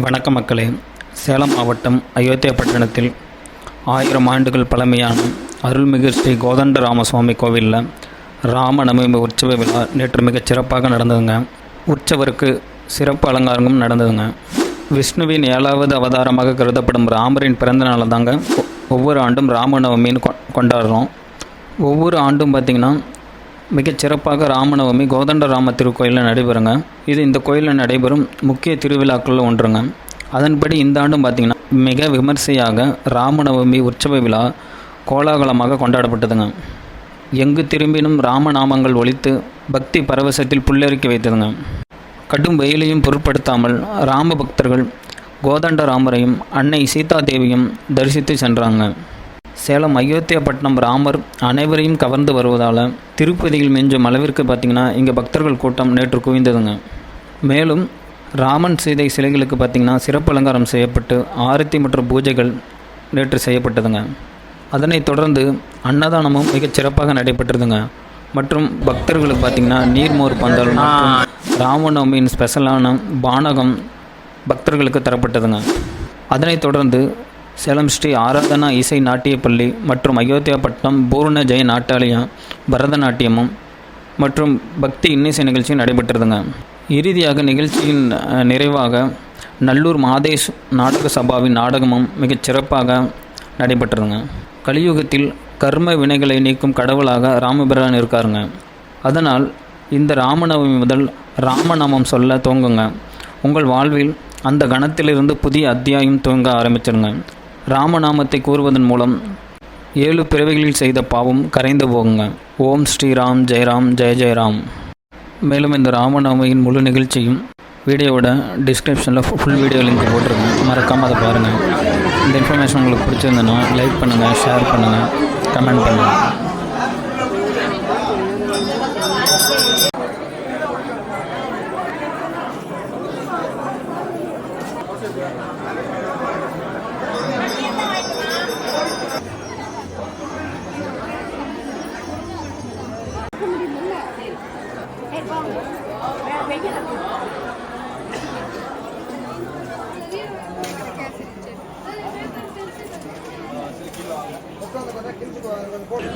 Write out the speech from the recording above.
வணக்க மக்களே. சேலம் மாவட்டம் அயோத்தியா பட்டணத்தில் ஆயிரம் ஆண்டுகள் பழமையான அருள்மிகு ஸ்ரீ கோதண்ட ராமசுவாமி கோவிலில் ராமநவமி உற்சவ விழா நேற்று மிகச் சிறப்பாக நடந்ததுங்க. உற்சவருக்கு சிறப்பு அலங்காரங்களும் நடந்ததுங்க. விஷ்ணுவின் ஏழாவது அவதாரமாக கருதப்படும் ராமரின் பிறந்த நாளை தாங்க ஒவ்வொரு ஆண்டும் ராமநவமின்னு கொ- கொண்டாடுறோம். ஒவ்வொரு ஆண்டும் பார்த்திங்கன்னா மிகச் சிறப்பாக ராமநவமி கோதண்டராம திருக்கோயிலில் நடைபெறுங்க. இது இந்த கோயிலில் நடைபெறும் முக்கிய திருவிழாக்களில் ஒன்றுங்க. அதன்படி இந்த ஆண்டும் பார்த்திங்கன்னா மிக விமர்சையாக ராமநவமி உற்சவ விழா கோலாகலமாக கொண்டாடப்பட்டதுங்க. எங்கு திரும்பினும் ராமநாமங்கள் ஒழித்து பக்தி பரவசத்தில் புல்லரிக்க வைத்ததுங்க. கடும் வெயிலையும் பொருட்படுத்தாமல் ராம பக்தர்கள் கோதண்ட ராமரையும் அன்னை சீதா தேவியும் தரிசித்து சென்றாங்க. சேலம் அயோத்தியாப்பட்டினம் ராமர் அனைவரையும் கவர்ந்து வருவதால் திருப்பதியில் மிஞ்சும் அளவிற்கு பார்த்திங்கன்னா இங்கே பக்தர்கள் கூட்டம் நேற்று குவிந்ததுங்க. மேலும் ராமன் சீதை சிலைகளுக்கு பார்த்திங்கன்னா சிறப்பு அலங்காரம் செய்யப்பட்டு ஆரத்தி மற்றும் பூஜைகள் நேற்று செய்யப்பட்டதுங்க. அதனைத் தொடர்ந்து அன்னதானமும் மிகச் சிறப்பாக நடைபெற்றதுங்க. மற்றும் பக்தர்களுக்கு பார்த்திங்கன்னா நீர்மோர் பந்தல் ராமநவமியின் ஸ்பெஷலான பானகம் பக்தர்களுக்கு தரப்பட்டதுங்க. அதனைத் தொடர்ந்து சேலம் ஸ்ரீ ஆராதனா இசை நாட்டியப்பள்ளி மற்றும் மற்றும் அயோத்தியாப்பட்டினம் பூர்ண ஜெய நாட்டாலயம் பரதநாட்டியமும் மற்றும் பக்தி இன்னிசை நிகழ்ச்சியும் நடைபெற்றதுங்க. இறுதியாக நிகழ்ச்சியின் நிறைவாக நல்லூர் மாதேஷ் நாடக சபாவின் நாடகமும் மிகச் சிறப்பாக நடைபெற்றதுங்க. கலியுகத்தில் கர்ம வினைகளை நீக்கும் கடவுளாக ராமபிரான் இருக்காருங்க. அதனால் இந்த ராமநவமி முதல் ராமநாமம் சொல்ல துவங்குங்க. உங்கள் வாழ்வில் அந்த கணத்திலிருந்து புதிய அத்தியாயம் துவங்க ஆரம்பிச்சிருங்க. ராமநாமத்தை கூறுவதன் மூலம் ஏழு பிறவிகளில் செய்த பாவம் கரைந்து போகுங்க. ஓம் ஸ்ரீராம் ஜெயராம் ஜெய ஜெயராம். மேலும் இந்த ராமநாமையின் முழு நிகழ்ச்சியும் வீடியோவோட டிஸ்கிரிப்ஷனில் ஃபுல் வீடியோ லிங்க் போட்டிருக்கேன். மறக்காமல் அதை பாருங்கள் இந்த இன்ஃபர்மேஷன் உங்களுக்கு பிடிச்சிருந்ததுன்னா லைக் பண்ணுங்கள் ஷேர் பண்ணுங்கள் கமெண்ட் பண்ணுங்கள் போட்டு